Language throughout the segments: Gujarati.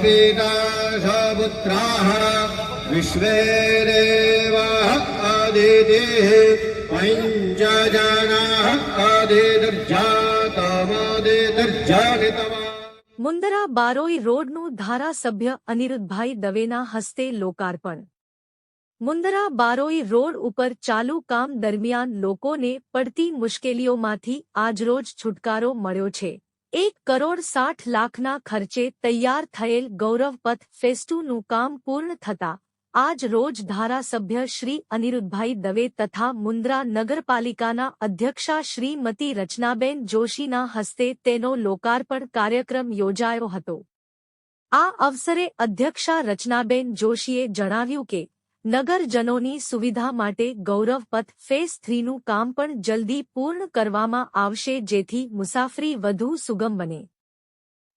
पिता स पुत्राः विश्वे देवाः आदितिः पञ्चजनाः आदिर्जातमादिर्जानितमा મુંદરા બારોઈ રોડનું ધારાસભ્ય અનિરુદ્ધભાઈ દવેના હસ્તે લોકાર્પણ મુંદરા બારોઈ રોડ ઉપર ચાલુ કામ દરમિયાન લોકોને પડતી મુશ્કેલીઓમાંથી આજરોજ છુટકારો મળ્યો છે એક કરોડ સાઠ લાખના ખર્ચે તૈયાર થયેલ ગૌરવપથ ફેસ્ટુનું કામ પૂર્ણ થતા, આજ રોજ ધારાસભ્ય શ્રી અનિરુદ્ધભાઈ દવે તથા મુન્દ્રા નગરપાલિકાના અધ્યક્ષા શ્રીમતી રચનાબેન જોશીના હસ્તે તેનો લોકાર્પણ કાર્યક્રમ યોજાયો હતો. આ અવસરે અધ્યક્ષા રચનાબેન જોશીએ જણાવ્યું કે નગરજનોની સુવિધા માટે ગૌરવપથ ફેઝ થ્રીનું કામ પણ જલ્દી પૂર્ણ કરવામાં આવશે જેથી મુસાફરી વધુ સુગમ બને.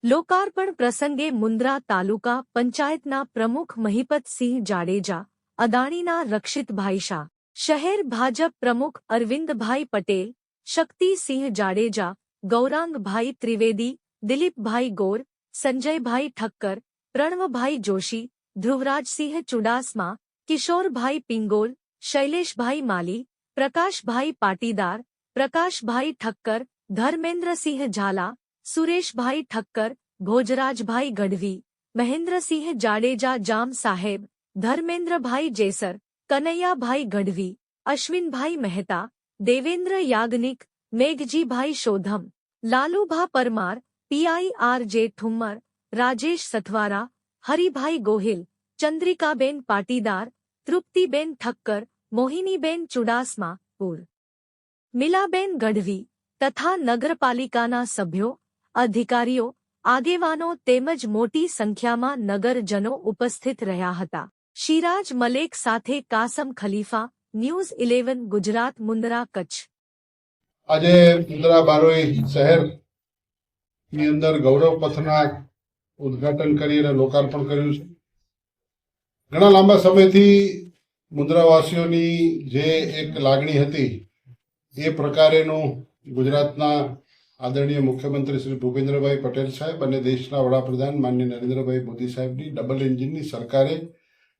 લોકાર્પણ પ્રસંગે મુન્દ્રા તાલુકા પંચાયતના પ્રમુખ મહિપતસિંહ જાડેજા, અદાણીના રક્ષિતભાઈ શાહ, શહેર ભાજપ પ્રમુખ અરવિંદભાઈ પટેલ, શક્તિસિંહ જાડેજા, ગૌરાંગભાઈ ત્રિવેદી, દિલીપભાઈ ગોર, સંજયભાઈ ઠક્કર, પ્રણવભાઈ જોશી, ધ્રુવરાજસિંહ ચુડાસમા किशोर भाई पिंगोल, शैलेश भाई माली, प्रकाश भाई पाटीदार, प्रकाश भाई ठक्कर, धर्मेंद्र सिंह झाला, सुरेश भाई ठक्कर, भोजराज भाई गढ़वी, महेंद्र सिंह जाडेजा जाम साहेब, धर्मेंद्र भाई जेसर, कन्हैया भाई गढ़वी, अश्विन भाई मेहता, देवेंद्र याग्निक, मेघजी भाई शोधम, लालू भा परमार पीआईआर जे ठुमर, राजेश सथवारा हरिभाई गोहिल ચંદ્રિકાબેન પાટીદાર, તૃપ્તિબેન ઠક્કર મોહિનીબેન ચુડાસમા, પુર. મિલાબેન ગઢવી તથા નગરપાલિકાના સભ્યો, અધિકારીઓ, આગેવાનો તેમજ મોટી સંખ્યામાં નગરજનો ઉપસ્થિત રહ્યા હતા. શિરાજ મલેક સાથે કાસમ ખલીફા, ન્યૂઝ ઇલેવન, ગુજરાત, મુન્દ્રા, કચ્છ. આજે મુન્દ્રા બારોઈ શહેરની અંદર ગૌરવ પથના ઉદઘાટન કરી અને લોકાર્પણ કર્યું છે. ઘણા લાંબા સમયથી મુદ્રાવાસીઓની જે એક લાગણી હતી, એ પ્રકારેનું ગુજરાતના આદરણીય મુખ્યમંત્રી શ્રી ભૂપેન્દ્રભાઈ પટેલ સાહેબ અને દેશના વડાપ્રધાન માન્ય નરેન્દ્રભાઈ મોદી સાહેબની ડબલ એન્જિનની સરકારે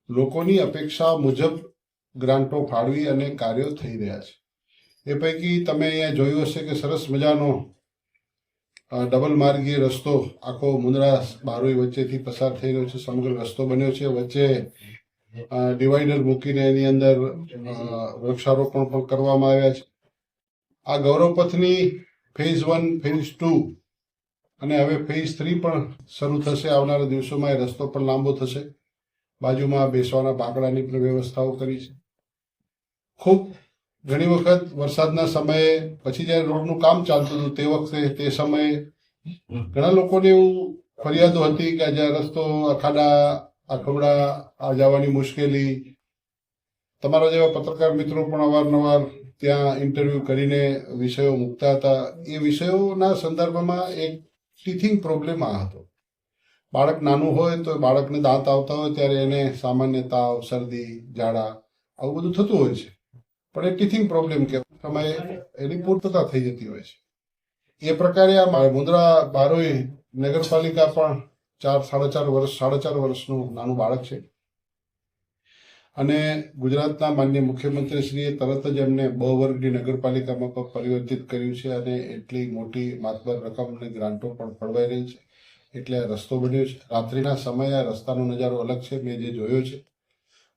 લોકોની અપેક્ષા મુજબ ગ્રાન્ટો ફાળવી અને કાર્યો થઈ રહ્યા છે. એ પૈકી તમે અહીંયા જોયું હશે કે સરસ મજાનો ડબલ માર્ગીય રસ્તો આખો મુન્દ્રા બારોઈ વચ્ચેથી પસાર થઈ રહ્યો છે, સમગ્ર રસ્તો બન્યો છે. વચ્ચે ડિવાઈડર મૂકીને એની અંદર વૃક્ષારોપણ પણ કરવામાં આવ્યા છે. આ ગૌરવપથની ફેઝ વન, ફેઝ ટુ અને હવે ફેઝ થ્રી પણ શરૂ થશે. આવનારા દિવસોમાં એ રસ્તો પણ લાંબો થશે. બાજુમાં બેસવાના બાકડાની પણ વ્યવસ્થાઓ કરી છે. ખૂબ ઘણી વખત વરસાદના સમયે, પછી જ્યારે રોડનું કામ ચાલતું હતું તે વખતે, તે સમયે ઘણા લોકોને એવું ફરિયાદો હતી કે જ્યાં રસ્તો અખાડા અખવડા આ જવાની મુશ્કેલી. તમારા જેવા પત્રકાર મિત્રો પણ અવારનવાર ત્યાં ઇન્ટરવ્યુ કરીને વિષયો મૂકતા હતા. એ વિષયોના સંદર્ભમાં એક ટીથિંગ પ્રોબ્લેમ આ હતો. બાળક નાનું હોય તો બાળકને દાંત આવતા હોય ત્યારે એને સામાન્ય તાવ, શરદી, ઝાડા આવું બધું થતું હોય છે. પણ એ ટીથિંગ પ્રોબ્લેમ કે સમય એની પૂર્તતા થઈ જતી હોય છે. એ પ્રકારે આ મા- મુન્દ્રા બારોઈ નગરપાલિકા પણ ચાર, સાડા ચાર વર્ષ સાડા ચાર વર્ષનું નાનું બાળક છે. અને ગુજરાતના માન્ય મુખ્યમંત્રીશ્રીએ તરત જ એમને બ વર્ગની નગરપાલિકામાં પણ પરિવર્તિત કર્યું છે અને એટલી મોટી માતબર રકમની ગ્રાન્ટો પણ ફળવાઈ રહી છે. એટલે રસ્તો બન્યો છે. રાત્રિના સમયે આ રસ્તાનો નજારો અલગ છે. મેં જે જોયો છે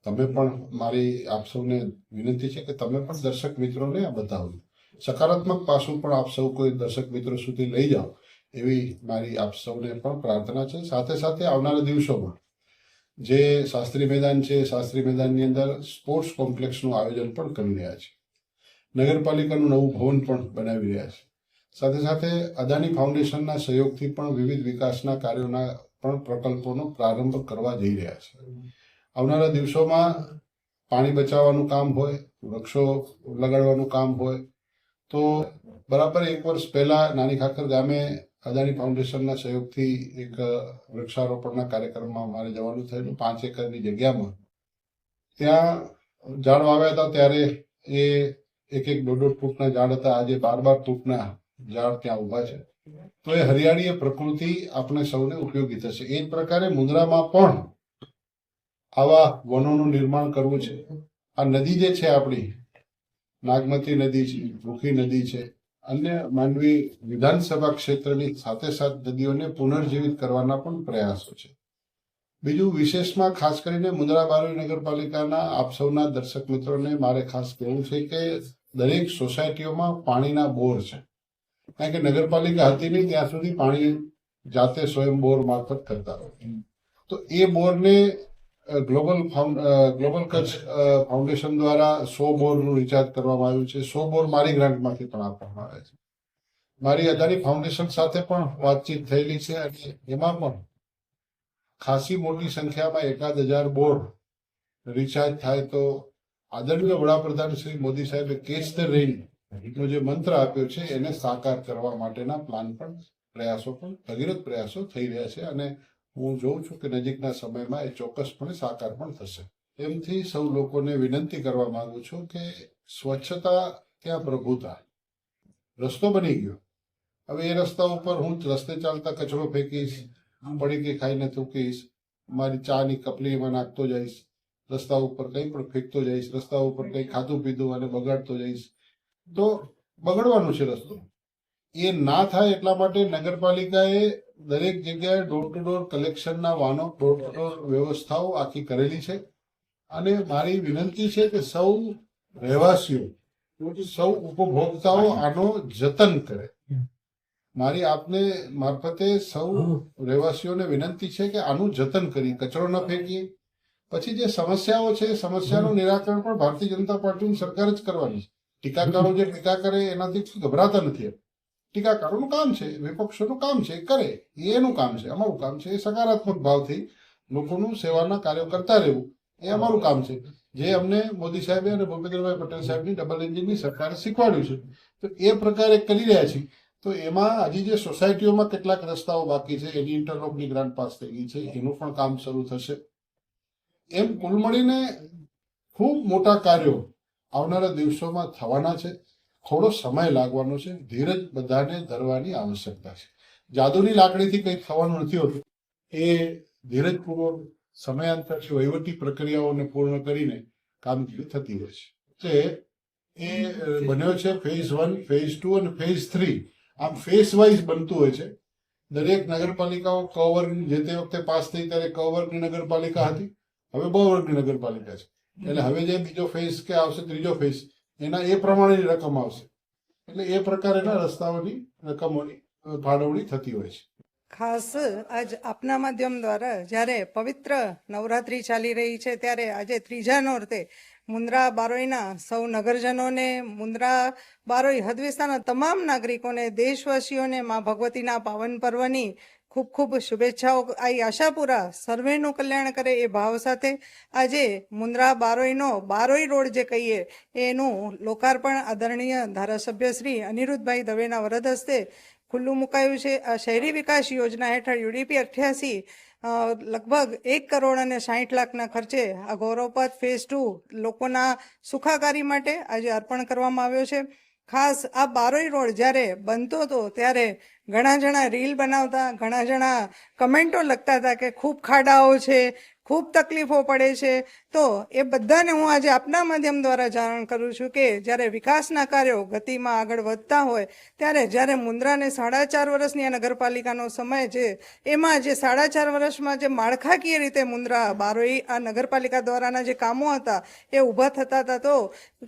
તમે પણ મારી આપ સૌને વિનંતી છે કે તમે પણ દર્શક મિત્રોને આ બતાવો સકારાત્મક પાસું પણ આપ સૌ કોઈ દર્શક મિત્રો સુધી લઈ જાઓ એવી મારી આપ સૌને પણ પ્રાર્થના છે. સાથે સાથે આવનારા દિવસોમાં જે શાસ્ત્રી મેદાન છે, શાસ્ત્રી મેદાનની અંદર સ્પોર્ટ્સ કોમ્પ્લેક્સનું આયોજન પણ કરી રહ્યા છે. નગરપાલિકાનું નવું ભવન પણ બનાવી રહ્યા છે. સાથે સાથે અદાણી ફાઉન્ડેશનના સહયોગથી પણ વિવિધ વિકાસના કાર્યોના પણ પ્રકલ્પોનો પ્રારંભ કરવા જઈ રહ્યા છે. આવનારા દિવસોમાં પાણી બચાવવાનું કામ હોય, વૃક્ષો લગાડવાનું કામ હોય, તો બરાબર એક વર્ષ પહેલા નાની ખાખર ગામે અદાણી ફાઉન્ડેશનના સહયોગથી એક વૃક્ષારોપણના કાર્યક્રમમાં મારે જવાનું થયેલું, પાંચ એકરની જગ્યામાં. ત્યાં ઝાડ વાવ્યા હતા, ત્યારે એ એક એક દોઢ દોઢ ફૂટના ઝાડ હતા, આજે બાર બાર ફૂટના ઝાડ ત્યાં ઊભા છે. તો એ હરિયાળી પ્રકૃતિ આપણે સૌને ઉપયોગી થશે. એ જ પ્રકારે મુન્દ્રામાં પણ આવા વનોનું નિર્માણ કરવું છે. આ નદી જે છે આપણી, નાગમતી નદી છે મુખી નદી છે અન્ય માંડવી વિધાનસભા ક્ષેત્રની સાથે સાથ નદીઓને પુનર્જીવિત કરવાના પણ પ્રયાસો છે. બીજું વિશેષમાં ખાસ કરીને મુન્દ્રા બારોઈ નગરપાલિકાના આપ સૌના દર્શક મિત્રોને મારે ખાસ કહેવું છે કે દરેક સોસાયટીઓમાં પાણીના બોર છે. કારણ કે નગરપાલિકા હતી નહીં, ત્યાં સુધી પાણી જાતે સ્વયં બોર મારફત કરતા હોય. તો એ બોરને ગ્લોબલ ગ્લોબલ કચ્છ ફાઉન્ડેશન દ્વારા સો બોરનું રિચાર્જ કરવામાં આવ્યું છે. સો બોર મારી ગ્રાન્ટમાંથી પણ આપવામાં આવે છે. મારી અદાણી ફાઉન્ડેશન સાથે પણ વાતચીત થયેલી છે અને એમાં પણ ખાસી મોટી સંખ્યામાં એકાદ હજાર બોર રિચાર્જ થાય તો આદરણીય વડાપ્રધાન શ્રી મોદી સાહેબે કેચ ધ રેઇન નો જે મંત્ર આપ્યો છે એને સાકાર કરવા માટેના પ્લાન પણ, પ્રયાસો પણ, ભગીરથ પ્રયાસો થઈ રહ્યા છે અને હું જોઉં છું કે નજીકના સમયમાં એ ચોક્કસપણે સાકાર પણ થશે. એમથી સૌ લોકોને વિનંતી કરવા માંગુ છું કે સ્વચ્છતા ત્યાં પ્રભુતા રસ્તો બની ગયો. હવે એ રસ્તા ઉપર હું રસ્તે ચાલતા કચરો ફેંકીશ પડીકી ખાઈને થૂકીશ, મારી ચાની કપલી એમાં નાખતો જઈશ, રસ્તા ઉપર કંઈ પણ ફેંકતો જઈશ, રસ્તા ઉપર કંઈ ખાધું પીધું અને બગાડતો જઈશ. તો બગડવાનું છે રસ્તો. એ ના થાય એટલા માટે નગરપાલિકાએ દરેક જગ્યાએ ડોર ટુ ડોર કલેક્શનના વાનો ડોર ટુ ડોર વ્યવસ્થાઓ આખી કરેલી છે. અને મારી વિનંતી છે કે સૌ રહેવાસીઓ સૌ ઉપભોક્તાઓ આનો જતન કરે. મારી આપને મારફતે સૌ રહેવાસીઓને વિનંતી છે કે આનું જતન કરી કચરો ન ફેંકીએ. પછી જે સમસ્યાઓ છે સમસ્યાનું નિરાકરણ પણ ભારતીય જનતા પાર્ટીની સરકાર જ કરવાની છે. ટીકાકારો જે ટીકા કરે એનાથી ગભરાતા નથી ટીકાકારોનું કામ છે, વિપક્ષોનું કામ છે કરે, એ એનું કામ છે, અમારું કામ છે, એ સકારાત્મક ભાવથી લોકોનું સેવાના કાર્યો કરતા રહેવું, એ અમારું કામ છે. જે અમને મોદી સાહેબે અને ભૂપેન્દ્રભાઈ પટેલ સાહેબની ડબલ એન્જિનની સરકારે શીખવાડ્યું છે, તો એ પ્રકારે કરી રહ્યા છીએ તો એમાં હજી જે સોસાયટીઓમાં કેટલાક રસ્તાઓ બાકી છે, એની ઇન્ટરલોકની ગ્રાન્ટ પાસ થઈ ગઈ છે, એનું પણ કામ શરૂ થશે. એમ કુલ મળીને ખૂબ મોટા કાર્યો આવનારા દિવસોમાં થવાના છે. થોડો સમય લાગવાનો છે. ધીરજ બધાને ધરવાની આવશ્યકતા છે. જાદુની લાકડીથી કંઈ થવાનું નથી હોતું. એ ધીરજપૂર્વક સમયાંતરથી વહીવટી પ્રક્રિયાઓને પૂર્ણ કરીને કામગીરી થતી હોય છે. તે એ બન્યો છે ફેઝ વન ફેઝ ટુ અને ફેઝ થ્રી આમ ફેઝ વાઇઝ બનતું હોય છે. દરેક નગરપાલિકાઓ ક વર્ગની જે તે વખતે પાસ થઈ ત્યારે ક વર્ગની નગરપાલિકા હતી. હવે બ વર્ગની નગરપાલિકા છે. એટલે હવે જે બીજો ફેઝ કે આવશે ત્રીજો ફેઝ એના એ પ્રમાણેની રકમ આવશે. એટલે એ પ્રકારેના રસ્તાઓની રકમોની ફાળવણી થતી હોય છે. ખાસ આજ આપના માધ્યમ દ્વારા જ્યારે પવિત્ર નવરાત્રિ ચાલી રહી છે, ત્યારે આજે ત્રીજા નોરતે મુન્દ્રા બારોઈના સૌ નગરજનોને, મુન્દ્રા બારોઈ હદ વિસ્તારના તમામ નાગરિકોને, દેશવાસીઓને મા ભગવતીના પાવન પર્વની ખૂબ ખૂબ શુભેચ્છાઓ. આઈ આશાપુરા સર્વેનું કલ્યાણ કરે એ ભાવ સાથે. આજે મુન્દ્રા બારોઈનો બારોઈ રોડ જે કહીએ, એનું લોકાર્પણ આદરણીય ધારાસભ્ય શ્રી અનિરુદ્ધભાઈ દવેના વરદ હસ્તે ખુલ્લું મુકાયું છે. આ શહેરી વિકાસ યોજના હેઠળ યુડીપી અઠ્યાસી લગભગ એક કરોડ અને સાહીઠ લાખના ખર્ચે આ ગૌરવપથ ફેઝ ટુ લોકોના સુખાકારી માટે આજે અર્પણ કરવામાં આવ્યો છે. ખાસ આ બારોઈ રોડ જ્યારે બનતો હતો ત્યારે ઘણા જણા રીલ બનાવતા, ઘણા જણા કમેન્ટો લખતા હતા કે ખૂબ ખાડાઓ છે, ખૂબ તકલીફો પડે છે. તો એ બધાને હું આજે આપના માધ્યમ દ્વારા જાણ કરું છું કે જ્યારે વિકાસના કાર્યો ગતિમાં આગળ વધતા હોય, ત્યારે જ્યારે મુન્દ્રાને સાડા ચાર વર્ષની આ નગરપાલિકાનો સમય છે, એમાં જે સાડા ચાર વર્ષમાં જે માળખાકીય રીતે મુન્દ્રા બારોઈ આ નગરપાલિકા દ્વારાના જે કામો હતા, એ ઊભા થતા હતા, તો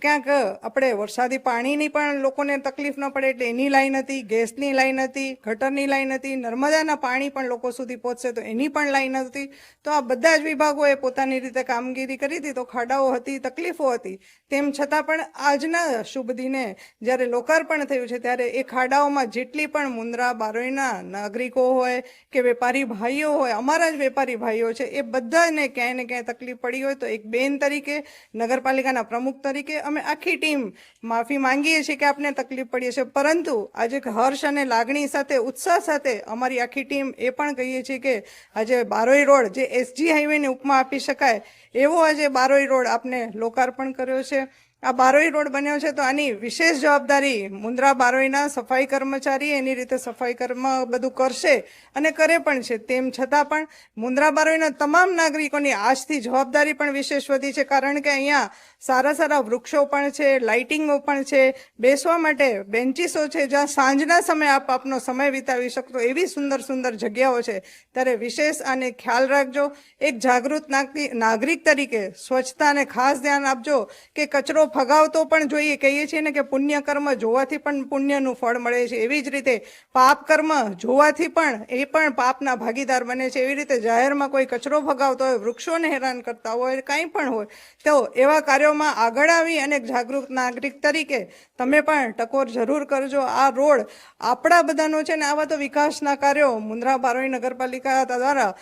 ક્યાંક આપણે વરસાદી પાણીની પણ લોકોને તકલીફ ન પડે એટલે એની લાઈન હતી, ગેસની લાઈન હતી, ગટરની લાઈન હતી, નર્મદાના પાણી પણ લોકો સુધી પહોંચશે તો એની પણ લાઈન હતી. તો આ બધા જ વિભાગોએ પોતાની રીતે કામગીરી કરી હતી તો ખાડાઓ હતી, તકલીફો હતી. તેમ છતાં પણ આજના શુભ દિને જ્યારે લોકાર્પણ થયું છે, ત્યારે એ ખાડાઓમાં જેટલી પણ મુન્દ્રા બારોઈના નાગરિકો હોય કે વેપારી ભાઈઓ હોય, અમારા જ વેપારી ભાઈઓ છે, એ બધાને ક્યાંય ને ક્યાંય તકલીફ પડી હોય તો એક બેન તરીકે, નગરપાલિકાના પ્રમુખ તરીકે અમે આખી ટીમ માફી માંગીએ છીએ કે આપને તકલીફ પડી છે પરંતુ આજે હર્ષ અને લાગણી સાથે, ઉત્સાહ સાથે અમારી આખી ટીમ એ પણ કહીએ છીએ કે આજે બારોઈ રોડ જે એસજી હાઈવેને ઉપમા આપી શકાય એવો આજે બારોઈ રોડ આપને લોકાર્પણ કર્યો છે. આ બારોઈ રોડ બન્યો છે તો આની વિશેષ જવાબદારી મુન્દ્રા બારોઈના સફાઈ કર્મચારી એની રીતે સફાઈ કર્મ બધું કરશે અને કરે પણ છે. તેમ છતાં પણ મુન્દ્રા બારોઈના તમામ નાગરિકોની આજથી જવાબદારી પણ વિશેષ વધી છે. કારણ કે અહીંયા સારા સારા વૃક્ષો પણ છે, લાઇટિંગો પણ છે, બેસવા માટે બેન્ચીસો છે, જ્યાં સાંજના સમયે આપ આપનો સમય વિતાવી શકતો એવી સુંદર સુંદર જગ્યાઓ છે. ત્યારે વિશેષ આને ખ્યાલ રાખજો. એક જાગૃત નાગરિ- નાગરિક તરીકે સ્વચ્છતાને ખાસ ધ્યાન આપજો કે કચરો ફગાવતો પણ જોઈએ. કહીએ છીએ ને કે પુણ્ય કર્મ જોવાથી પણ પુણ્યનું ફળ મળે છે. એવી જ રીતે પાપ કર્મ જોવાથી પણ એ પણ પાપના ભાગીદાર બને છે. એવી રીતે જાહેરમાં કોઈ કચરો ફગાવતો હોય, વૃક્ષોને હેરાન કરતા હોય કાંઈ પણ હોય, તો એવા કાર્યોમાં આગળ આવી અને જાગૃત નાગરિક તરીકે તમે પણ ટકોર જરૂર કરજો. આ રોડ આપણા બધાનો છે ને આવા તો વિકાસના કાર્યો મુન્દ્રા બારોઈ નગરપાલિકા દ્વારા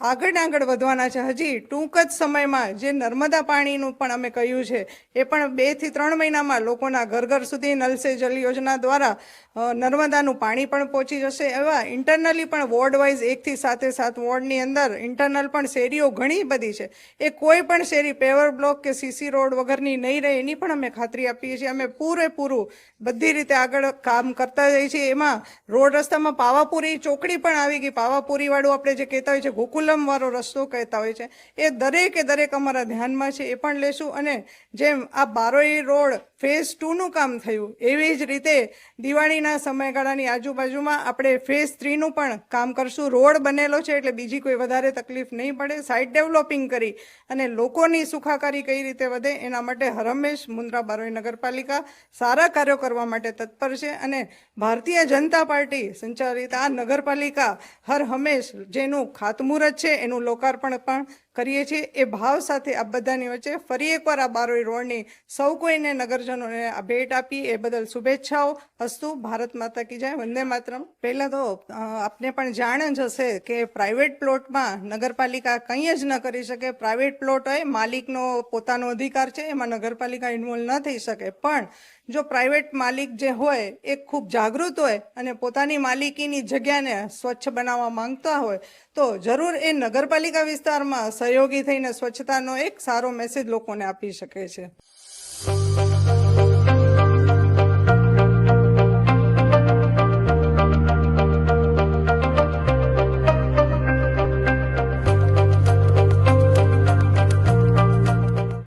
આગળ આગળ વધવાના છે. હજી ટૂંક જ સમયમાં જે નર્મદા પાણીનું પણ અમે કહ્યું છે એ પણ બેથી ત્રણ મહિનામાં લોકોના ઘર ઘર સુધી નલ જલ યોજના દ્વારા નર્મદાનું પાણી પણ પહોંચી જશે. એવા ઇન્ટરનલી પણ વોર્ડ વાઇઝ એકથી સાથે સાત વોર્ડની અંદર ઇન્ટરનલ પણ શેરીઓ ઘણી બધી છે. એ કોઈ પણ શેરી, પેવર બ્લોક કે સીસી રોડ વગરની નહીં રહે, એની પણ અમે ખાતરી આપીએ છીએ. અમે પૂરેપૂરું બધી રીતે આગળ કામ કરતા જઈએ છીએ. એમાં રોડ રસ્તામાં પાવાપુરી ચોકડી પણ આવી ગઈ. પાવાપુરીવાળું આપણે જે કહેતા હોય છે, ગોકુલમવાળો રસ્તો કહેતા હોય છે. એ દરેકે દરેક અમારા ધ્યાનમાં છે. એ પણ લેશું અને જેમ આ બારોઈ રોડ ફેઝ ટુનું કામ થયું. એવી જ રીતે દિવાળીના સમયગાળાની આજુબાજુમાં આપણે ફેઝ થ્રીનું પણ કામ કરશું. રોડ બનેલો છે એટલે બીજી કોઈ વધારે તકલીફ નહીં પડે. સાઇટ ડેવલપિંગ કરી અને લોકોની સુખાકારી કઈ રીતે વધે એના માટે હરમેશ મુન્દ્રા બારોઈ નગરપાલિકા સારા કાર્યો કરવા માટે તત્પર છે અને ભારતીય જનતા પાર્ટી સંચાલિત આ નગરપાલિકા હર હંમેશ જેનું ખાતમુહૂર્ત છે, એનું લોકાર્પણ પણ કરીએ છીએ. એ ભાવ સાથે આ બધાની વચ્ચે ફરી એકવાર આ બારોઈ રોડની સૌ કોઈને નગરજનોને આ ભેટ આપી એ બદલ શુભેચ્છાઓ. અસ્તુ ભારત માતા કી જાય. વંદે માતરમ. પહેલાં તો આપને પણ જાણ જ હશે કે પ્રાઇવેટ પ્લોટમાં નગરપાલિકા કંઈ જ ન કરી શકે. પ્રાઇવેટ પ્લોટ હોય, માલિકનો પોતાનો અધિકાર છે, એમાં નગરપાલિકા ઇન્વોલ્વ ન થઈ શકે. પણ જો પ્રાઇવેટ માલિક જે હોય, એ ખૂબ જાગૃત હોય અને પોતાની માલિકીની જગ્યાને સ્વચ્છ બનાવવા માંગતા હોય, તો જરૂર એ નગરપાલિકા વિસ્તારમાં સહયોગી થઈને સ્વચ્છતાનો એક સારો મેસેજ લોકોને આપી શકે છે.